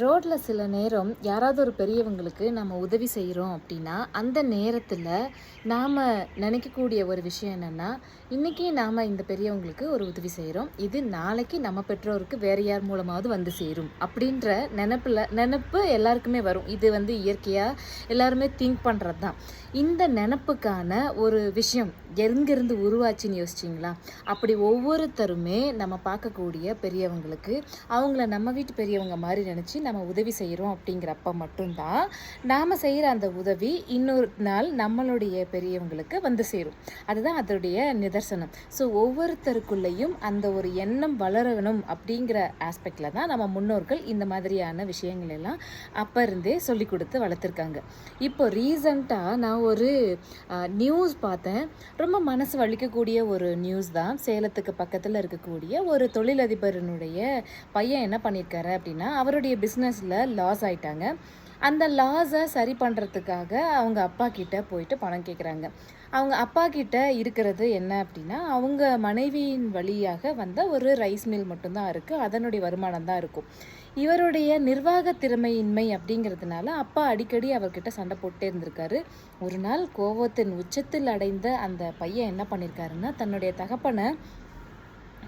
ரோட்டில் சில நேரம் யாராவது ஒரு பெரியவங்களுக்கு நம்ம உதவி செய்கிறோம் அப்படின்னா அந்த நேரத்தில் நாம் நினைக்கக்கூடிய ஒரு விஷயம் என்னென்னா இன்றைக்கி நாம் இந்த பெரியவங்களுக்கு ஒரு உதவி செய்கிறோம் இது நாளைக்கு நம்ம பெற்றோருக்கு வேறு யார் மூலமாவது வந்து சேரும் அப்படின்ற நினப்பில் நினப்பு எல்லாருக்குமே வரும். இது வந்து இயற்கையாக எல்லாருமே திங்க் பண்ணுறது தான் இந்த நினப்புக்கான ஒரு விஷயம் எங்கிருந்து உருவாச்சுன்னு யோசிச்சிங்களா? அப்படி ஒவ்வொருத்தருமே நம்ம பார்க்கக்கூடிய பெரியவங்களுக்கு அவங்கள நம்ம வீட்டு பெரியவங்க மாதிரி நினச்சி நம்ம உதவி செய்கிறோம் அப்படிங்கிறப்ப மட்டும்தான் நாம் செய்கிற அந்த உதவி இன்னொரு நாள் நம்மளுடைய பெரியவங்களுக்கு வந்து சேரும். அதுதான் அதனுடைய நிதர்சனம். ஸோ ஒவ்வொருத்தருக்குள்ளேயும் அந்த ஒரு எண்ணம் வளரணும் அப்படிங்கிற ஆஸ்பெக்டில் தான் நம்ம முன்னோர்கள் இந்த மாதிரியான விஷயங்கள் எல்லாம் அப்போ இருந்தே சொல்லி கொடுத்து வளர்த்துருக்காங்க. இப்போ ரீசண்டாக நான் ஒரு நியூஸ் பார்த்தேன். ரொம்ப மனசு வலிக்கக்கூடிய ஒரு நியூஸ் தான். சேலத்துக்கு பக்கத்தில் இருக்கக்கூடிய ஒரு தொழிலதிபரனுடைய பையன் என்ன பண்ணியிருக்காரு அப்படின்னா அவருடைய பிஸ்னஸ் பிஸ்னஸில் லாஸ் ஆயிட்டாங்க. அந்த லாஸை சரி பண்ணுறதுக்காக அவங்க அப்பா கிட்ட போயிட்டு பணம் கேட்குறாங்க அவங்க அப்பா கிட்ட இருக்கிறது என்ன அப்படின்னா அவங்க மனைவியின் வழியாக வந்த ஒரு ரைஸ் மில் மட்டும்தான் இருக்குது அதனுடைய வருமானம் தான் இருக்கும். இவருடைய நிர்வாக திறமையின்மை அப்படிங்கிறதுனால அப்பா அடிக்கடி அவர்கிட்ட சண்டை போட்டே இருந்திருக்காரு. ஒரு நாள் கோபத்தின் உச்சத்தில் அடைந்த அந்த பையன் என்ன பண்ணியிருக்காருன்னா தன்னுடைய தகப்பனை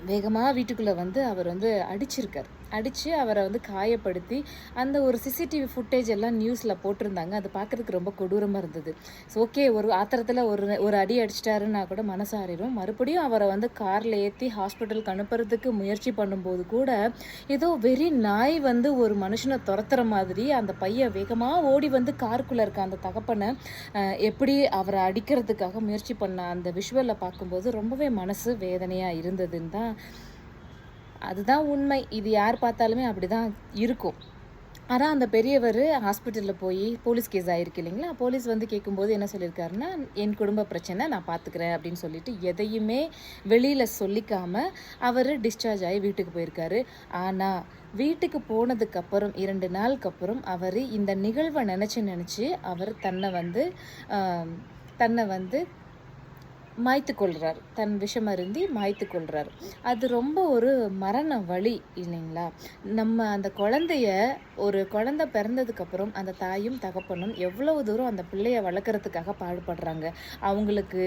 வேகமாக வீட்டுக்குள்ளே வந்து அவர் வந்து அடிச்சிருக்கார். அடித்து அவரை வந்து காயப்படுத்தி அந்த ஒரு சிசிடிவி ஃபுட்டேஜ் எல்லாம் நியூஸில் போட்டிருந்தாங்க. அது பார்க்குறதுக்கு ரொம்ப கொடூரமாக இருந்தது. ஸோ ஓகே ஒரு ஆத்திரத்தில் ஒரு ஒரு அடி அடிச்சிட்டாருன்னா கூட மனசாரிடும் மறுபடியும் அவரை வந்து காரில் ஏற்றி ஹாஸ்பிட்டலுக்கு அனுப்புறதுக்கு முயற்சி பண்ணும்போது கூட ஏதோ வெறி நாய் வந்து ஒரு மனுஷனை துரத்துற மாதிரி அந்த பையன் வேகமாக ஓடி வந்து காருக்குள்ளே இருக்க அந்த தகப்பனை எப்படி அவரை அடிக்கிறதுக்காக முயற்சி பண்ண அந்த விஷுவலில் பார்க்கும்போது ரொம்பவே மனசு வேதனையாக இருந்ததுன்னு தான் அதுதான் உண்மை. இது யார் பார்த்தாலுமே அப்படி தான் இருக்கும். ஆனால் அந்த பெரியவர் ஹாஸ்பிட்டலில் போய் போலீஸ் கேஸ் ஆகிருக்கு இல்லைங்களா? போலீஸ் வந்து கேட்கும்போது என்ன சொல்லியிருக்காருன்னா என் குடும்ப பிரச்சனை நான் பார்த்துக்கிறேன் அப்படின்னு சொல்லிட்டு எதையுமே வெளியில் சொல்லிக்காம அவர் டிஸ்சார்ஜ் ஆகி வீட்டுக்கு போயிருக்காரு. ஆனால் வீட்டுக்கு போனதுக்கப்புறம் இரண்டு நாளுக்கு அப்புறம் அவர் இந்த நிகழ்வை நினச்சி நினச்சி அவர் தன்னை வந்து தன்னை வந்து மாய்த்து கொள்கிறார் தன் விஷம் அருந்தி மாய்த்து கொள்கிறார் அது ரொம்ப ஒரு மரண வழி இல்லைங்களா? நம்ம அந்த குழந்தைய ஒரு குழந்தை பிறந்ததுக்கப்புறம் அந்த தாயும் தகப்பனும் எவ்வளவு தூரம் அந்த பிள்ளைய வளர்க்குறதுக்காக பாடுபடுறாங்க. அவங்களுக்கு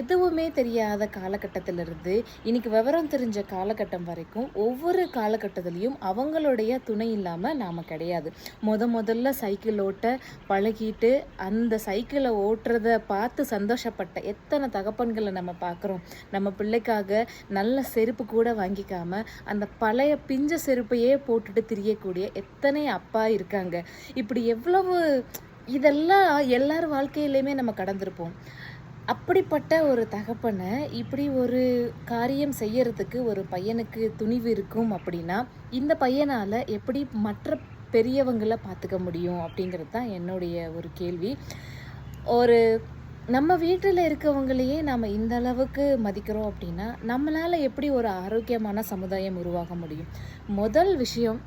எதுவுமே தெரியாத காலகட்டத்திலிருந்து இன்னைக்கு விவரம் தெரிஞ்ச காலகட்டம் வரைக்கும் ஒவ்வொரு காலகட்டத்திலையும் அவங்களுடைய துணை இல்லாமல் நாம் கிடையாது. முத முதல்ல சைக்கிள் ஓட்ட பழகிட்டு அந்த சைக்கிளை ஓட்டுறத பார்த்து சந்தோஷப்பட்ட எத்தனை தகப்பன்களை நம்ம பார்க்குறோம். நம்ம பிள்ளைக்காக நல்ல செருப்பு கூட வாங்கிக்காம அந்த பழைய பிஞ்ச செருப்பையே போட்டுட்டு திரியக்கூடிய எத்தனை அப்பா இருக்காங்க. இப்படி எவ்வளவு இதெல்லாம் எல்லார் வாழ்க்கையிலையுமே நம்ம கடந்திருப்போம். அப்படிப்பட்ட ஒரு தகப்பனை இப்படி ஒரு காரியம் செய்யறதுக்கு ஒரு பையனுக்கு துணிவு இருக்கும் அப்படின்னா இந்த பையனால் எப்படி மற்ற பெரியவங்களை பார்த்துக்க முடியும் அப்படிங்கிறது தான் என்னுடைய ஒரு கேள்வி. ஒரு நம்ம வீட்டில் இருக்கவங்களையே நாம் இந்த அளவுக்கு மதிக்கிறோம் அப்படின்னா நம்மளால் எப்படி ஒரு ஆரோக்கியமான சமுதாயம் உருவாக முடியும்? முதல் விஷயம்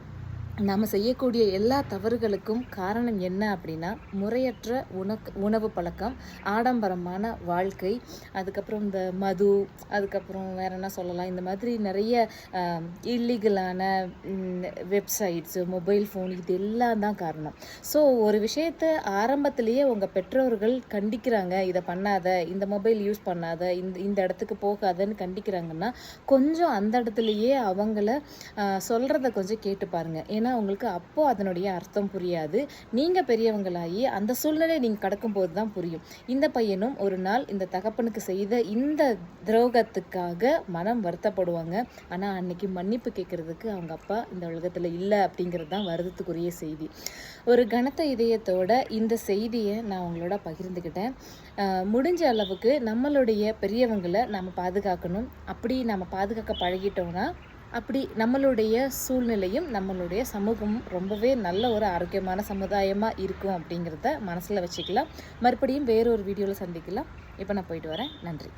நாம் செய்யக்கூடிய எல்லா தவறுகளுக்கும் காரணம் என்ன அப்படின்னா முறையற்ற உணக் உணவு பழக்கம் ஆடம்பரமான வாழ்க்கை அதுக்கப்புறம் இந்த மது அதுக்கப்புறம் வேற என்ன சொல்லலாம் இந்த மாதிரி நிறைய இல்லீகலான வெப்சைட்ஸு மொபைல் ஃபோன் இது எல்லாம் தான் காரணம். ஸோ ஒரு விஷயத்தை ஆரம்பத்திலேயே உங்கள் பெற்றோர்கள் கண்டிக்கிறாங்க இதை பண்ணாத இந்த மொபைல் யூஸ் பண்ணாத இந்த இந்த இடத்துக்கு போகாதன்னு கண்டிக்கிறாங்கன்னா கொஞ்சம் அந்த இடத்துலையே அவங்கள சொல்கிறத கொஞ்சம் கேட்டு பாருங்கள் ஏன்னா உங்களுக்கு அப்போ அதனுடைய அர்த்தம் புரியாது. நீங்கள் பெரியவங்களாகி அந்த சூழ்நிலை நீங்கள் கடக்கும்போது தான் புரியும். இந்த பையனும் ஒரு நாள் இந்த தகப்பனுக்கு செய்த இந்த துரோகத்துக்காக மனம் வருத்தப்படுவாங்க. ஆனால் அன்னைக்கு மன்னிப்பு கேட்கறதுக்கு அவங்க அப்பா இந்த உலகத்தில் இல்லை அப்படிங்கிறது தான் வருத்தத்துக்குரிய செய்தி. ஒரு கனத்த இதயத்தோட இந்த செய்தியை நான் உங்களோட பகிர்ந்துக்கிட்டேன். முடிஞ்ச அளவுக்கு நம்மளுடைய பெரியவங்களை நம்ம பாதுகாக்கணும். அப்படி நம்ம பாதுகாக்க பழகிட்டோம்னா அப்படி நம்மளுடைய சூழ்நிலையும் நம்மளுடைய சமூகமும் ரொம்பவே நல்ல ஒரு ஆரோக்கியமான சமுதாயமாக இருக்கும் அப்படிங்கிறத மனசில் வச்சுக்கலாம். மறுபடியும் வேறொரு வீடியோவில் சந்திக்கலாம். இப்போ நான் போயிட்டு வரேன். நன்றி.